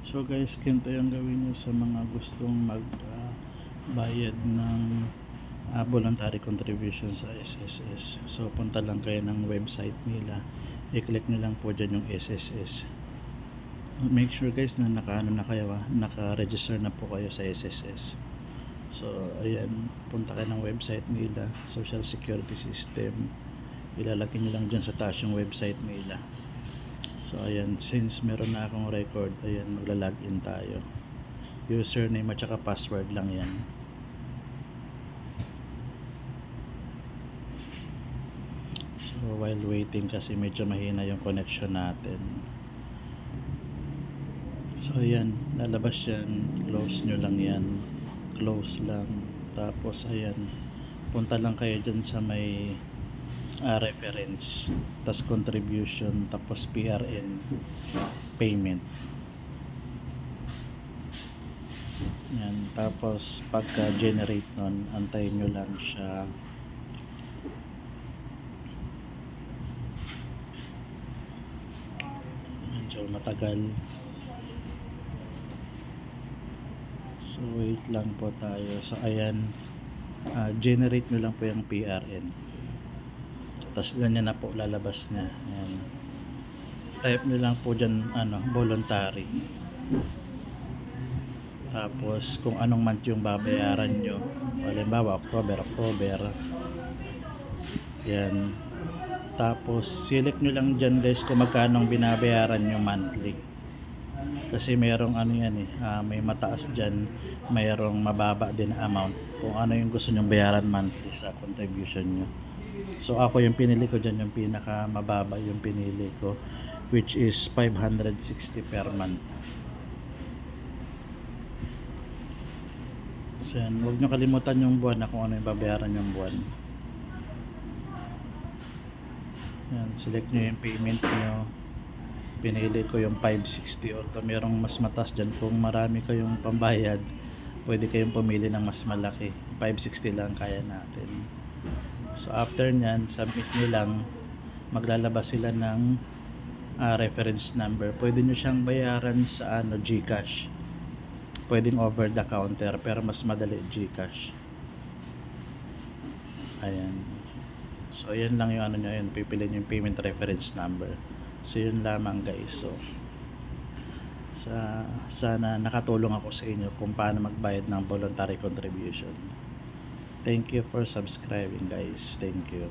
So guys, ganito yung gawin nyo sa mga gustong mag ah, bayad ng ah, voluntary contribution sa SSS. So punta lang kayo ng website nila. I-click nyo lang po dyan yung SSS. Make sure guys na nakaano na kayo ah, naka-register na po kayo sa SSS. So ayan, punta kayo ng website nila, Social Security System. Ilalagay nyo lang dyan sa taas yung website nila. Ayan, since meron na akong record, ayan, magla-login tayo. Username at saka password lang yan. So while waiting kasi medyo mahina yung connection natin. So ayan, lalabas yan, close nyo lang yan. Close lang. Tapos ayan, punta lang kayo dyan sa may ah, reference tapos contribution tapos PRN payment. Yan tapos pagka generate nun antayin nyo lang siya. Medyo matagal. So wait lang po tayo. So ayan. Ah, generate nyo lang po yung PRN tapos ganyan na po lalabas niya. Ayan. type nyo lang po dyan ano, voluntary. Tapos kung anong month yung babayaran nyo halimbawa October, October. Yan tapos select nyo lang dyan guys kung magkano ang binabayaran nyo monthly. Kasi mayroong ano yan eh ah, may mataas dyan mayroong mababa din amount kung ano yung gusto nyong bayaran monthly sa contribution nyo So ako yung pinili ko dyan yung pinaka mababa yung pinili ko which is 560 per month. So yan, huwag nyo kalimutan yung buwan na kung ano yung babayaran yung buwan. Yan, select nyo yung payment nyo. Pinili ko yung 560 although merong mas matas dyan. Kung marami kayong pambayad, pwede kayong pumili ng mas malaki. 560 lang kaya natin. So after nyan, submit nyo lang, maglalabas sila ng ah, reference number. Pwede nyo siyang bayaran sa ano, GCash. Pwedeng over the counter, pero mas madali GCash. Ayan. So ayan lang yung ano nyo, yun, pipili nyo yung payment reference number. So yun lamang guys. So sa sana nakatulong ako sa inyo kung paano magbayad ng voluntary contribution. Thank you for subscribing guys. Thank you.